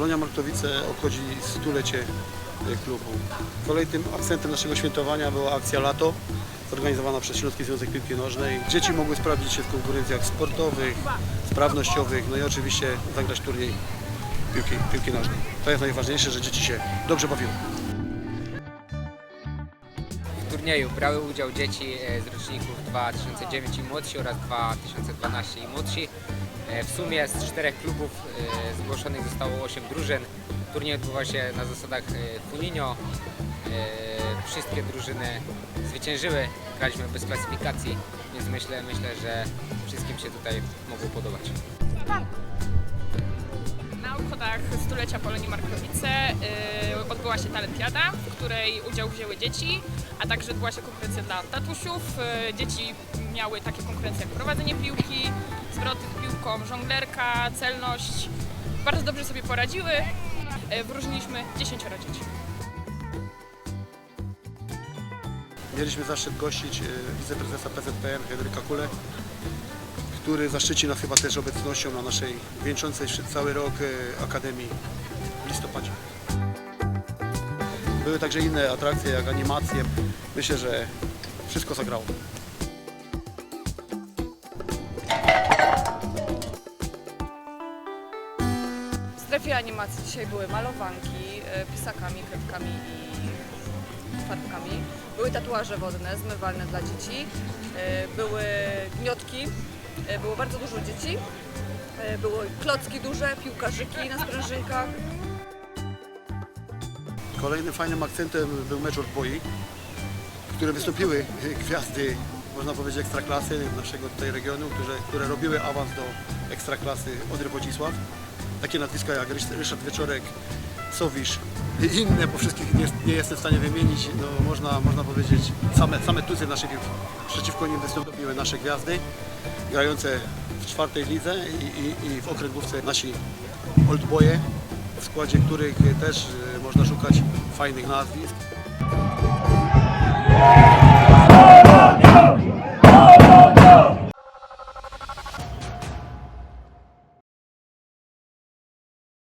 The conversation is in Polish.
Polonia Markowice obchodzi stulecie e, klubu. Kolejnym akcentem naszego świętowania była akcja Lato, zorganizowana przez Śląski Związek Piłki Nożnej. Dzieci mogły sprawdzić się w konkurencjach sportowych, sprawnościowych, no i oczywiście zagrać turniej piłki, piłki nożnej. To jest najważniejsze, że dzieci się dobrze bawiły. W turnieju brały udział dzieci e, z roczników 2009 i młodsi oraz 2012 i młodsi. E, W sumie z czterech klubów e, zgłoszonych zostało 8 drużyn. Turniej odbywał się na zasadach e, Funinho. E, Wszystkie drużyny zwyciężyły. Graliśmy bez klasyfikacji, więc myślę, myślę, że wszystkim się tutaj mogło podobać. Na obchodach stulecia Polonii Markowice odbyła się talentiada, w której udział wzięły dzieci, a także odbyła się konkurencja dla tatusiów. Dzieci miały takie konkurencje jak prowadzenie piłki, zwroty piłką, żonglerka, celność. Bardzo dobrze sobie poradziły. Y, wyróżniliśmy 10 dzieci. Mieliśmy zaszczyt gościć e, wiceprezesa PZPN Henryka Kule, który zaszczyci nas chyba też obecnością na naszej wieńczącej cały rok e, Akademii w listopadzie. Były także inne atrakcje jak animacje. Myślę, że wszystko zagrało. Strefie animacji dzisiaj były malowanki, e, pisakami, kredkami i farbkami. Były tatuaże wodne, zmywalne dla dzieci. e, Były gniotki, e, było bardzo dużo dzieci. Były klocki duże, piłkarzyki na sprężynkach. Kolejnym fajnym akcentem był mecz odboi, w którym wystąpiły gwiazdy, można powiedzieć, ekstraklasy naszego tutaj regionu, które, które robiły awans do ekstraklasy Odry Wodzisław. Takie nazwiska jak Rysz- Ryszard Wieczorek, Sowisz i inne, po wszystkich nie, nie jestem w stanie wymienić, no można, można powiedzieć same, same tuzy naszej piłki. Przeciwko nim wystąpiły nasze gwiazdy, grające w czwartej lidze i, i, i w okręgówce nasi oldboye, w składzie których też e, można szukać fajnych nazwisk.